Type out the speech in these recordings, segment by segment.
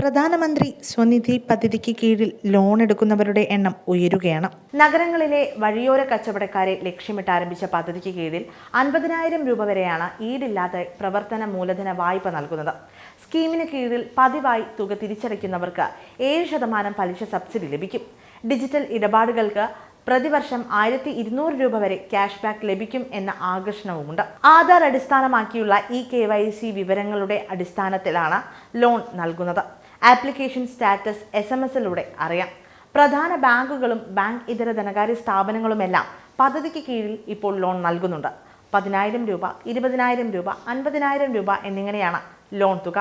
പ്രധാനമന്ത്രി സ്വനിധി പദ്ധതിക്ക് കീഴിൽ ലോൺ എടുക്കുന്നവരുടെ എണ്ണം ഉയരുകയാണ്. നഗരങ്ങളിലെ വഴിയോര കച്ചവടക്കാരെ ലക്ഷ്യമിട്ട് ആരംഭിച്ച പദ്ധതിക്ക് കീഴിൽ അൻപതിനായിരം രൂപ വരെയാണ് ഈടില്ലാതെ പ്രവർത്തന മൂലധന വായ്പ നൽകുന്നത്. സ്കീമിന് കീഴിൽ പതിവായി തുക തിരിച്ചടയ്ക്കുന്നവർക്ക് ഏഴ് ശതമാനം പലിശ സബ്സിഡി ലഭിക്കും. ഡിജിറ്റൽ ഇടപാടുകൾക്ക് പ്രതിവർഷം ആയിരത്തി ഇരുന്നൂറ് രൂപ വരെ ക്യാഷ് ബാക്ക് ലഭിക്കും എന്ന ആകർഷണവുമുണ്ട്. ആധാർ അടിസ്ഥാനമാക്കിയുള്ള ഇ കെ വൈ സി വിവരങ്ങളുടെ അടിസ്ഥാനത്തിലാണ് ലോൺ നൽകുന്നത്. ആപ്ലിക്കേഷൻ സ്റ്റാറ്റസ് എസ് എം എസിലൂടെ അറിയാം. പ്രധാന ബാങ്കുകളും ബാങ്ക് ഇതര ധനകാര്യ സ്ഥാപനങ്ങളുമെല്ലാം പദ്ധതിക്ക് കീഴിൽ ഇപ്പോൾ ലോൺ നൽകുന്നുണ്ട്. പതിനായിരം രൂപ ഇരുപതിനായിരം രൂപ അൻപതിനായിരം രൂപ എന്നിങ്ങനെയാണ് ലോൺ തുക.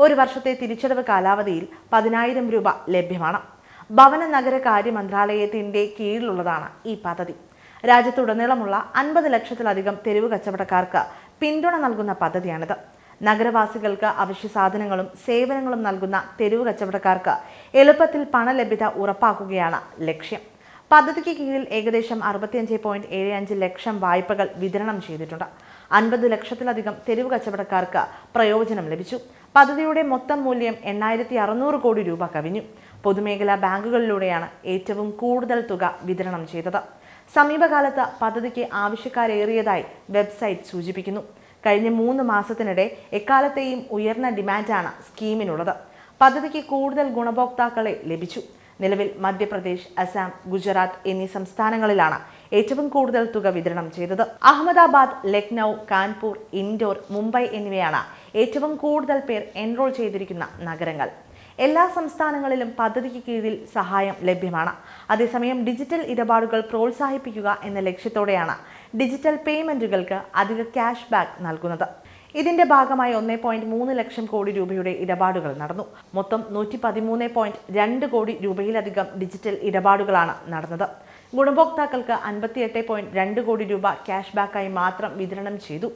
ഒരു വർഷത്തെ തിരിച്ചടവ് കാലാവധിയിൽ പതിനായിരം രൂപ ലഭ്യമാണ്. ഭവന നഗര കാര്യ മന്ത്രാലയത്തിന്റെ കീഴിലുള്ളതാണ് ഈ പദ്ധതി. രാജ്യത്തുടനീളമുള്ള അൻപത് ലക്ഷത്തിലധികം തെരുവ് കച്ചവടക്കാർക്ക് പിന്തുണ നൽകുന്ന പദ്ധതിയാണിത്. നഗരവാസികൾക്ക് അവശ്യ സാധനങ്ങളും സേവനങ്ങളും നൽകുന്ന തെരുവ് കച്ചവടക്കാർക്ക് എളുപ്പത്തിൽ പണലഭ്യത ഉറപ്പാക്കുകയാണ് ലക്ഷ്യം. പദ്ധതിക്ക് കീഴിൽ ഏകദേശം അറുപത്തിയഞ്ച് പോയിന്റ് ഏഴ് അഞ്ച് ലക്ഷം വായ്പകൾ വിതരണം ചെയ്തിട്ടുണ്ട്. അൻപത് ലക്ഷത്തിലധികം തെരുവ് കച്ചവടക്കാർക്ക് പ്രയോജനം ലഭിച്ചു. പദ്ധതിയുടെ മൊത്തം മൂല്യം എണ്ണായിരത്തി അറുന്നൂറ് കോടി രൂപ കവിഞ്ഞു. പൊതുമേഖലാ ബാങ്കുകളിലൂടെയാണ് ഏറ്റവും കൂടുതൽ തുക വിതരണം ചെയ്തത്. സമീപകാലത്ത് പദ്ധതിക്ക് ആവശ്യക്കാരേറിയതായി വെബ്സൈറ്റ് സൂചിപ്പിക്കുന്നു. കഴിഞ്ഞ മൂന്ന് മാസത്തിനിടെ എക്കാലത്തെയും ഉയർന്ന ഡിമാൻഡാണ് സ്കീമിനുള്ളത്. പദ്ധതിക്ക് കൂടുതൽ ഗുണഭോക്താക്കളെ ലഭിച്ചു. നിലവിൽ മധ്യപ്രദേശ് അസാം ഗുജറാത്ത് എന്നീ സംസ്ഥാനങ്ങളിലാണ് ഏറ്റവും കൂടുതൽ തുക വിതരണം ചെയ്തത്. അഹമ്മദാബാദ് ലക്നൗ കാൺപൂർ ഇൻഡോർ മുംബൈ എന്നിവയാണ് ഏറ്റവും കൂടുതൽ പേർ എൻറോൾ ചെയ്തിരിക്കുന്ന നഗരങ്ങൾ. എല്ലാ സംസ്ഥാനങ്ങളിലും പദ്ധതിക്ക് കീഴിൽ സഹായം ലഭ്യമാണ്. അതേസമയം ഡിജിറ്റൽ ഇടപാടുകൾ പ്രോത്സാഹിപ്പിക്കുക എന്ന ലക്ഷ്യത്തോടെയാണ് ഡിജിറ്റൽ പേയ്മെന്റുകൾക്ക് അധിക ക്യാഷ് ബാക്ക് നൽകുന്നത്. ഇതിന്റെ ഭാഗമായി ഒന്നേ പോയിന്റ് മൂന്ന് ലക്ഷം കോടി രൂപയുടെ ഇടപാടുകൾ നടന്നു. മൊത്തം നൂറ്റി പതിമൂന്ന് പോയിന്റ് രണ്ട് കോടി രൂപയിലധികം ഡിജിറ്റൽ ഇടപാടുകളാണ് നടന്നത്. ഗുണഭോക്താക്കൾക്ക് അൻപത്തിയെട്ട് പോയിന്റ് രണ്ട് കോടി രൂപ ക്യാഷ് ബാക്കായി മാത്രം വിതരണം ചെയ്തു.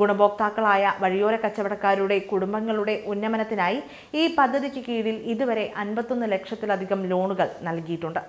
ഗുണഭോക്താക്കളായ വഴിയോര കച്ചവടക്കാരുടെ കുടുംബങ്ങളുടെ ഉന്നമനത്തിനായി ഈ പദ്ധതിക്ക് കീഴിൽ ഇതുവരെ അൻപത്തൊന്ന് ലക്ഷത്തിലധികം ലോണുകൾ നൽകിയിട്ടുണ്ട്.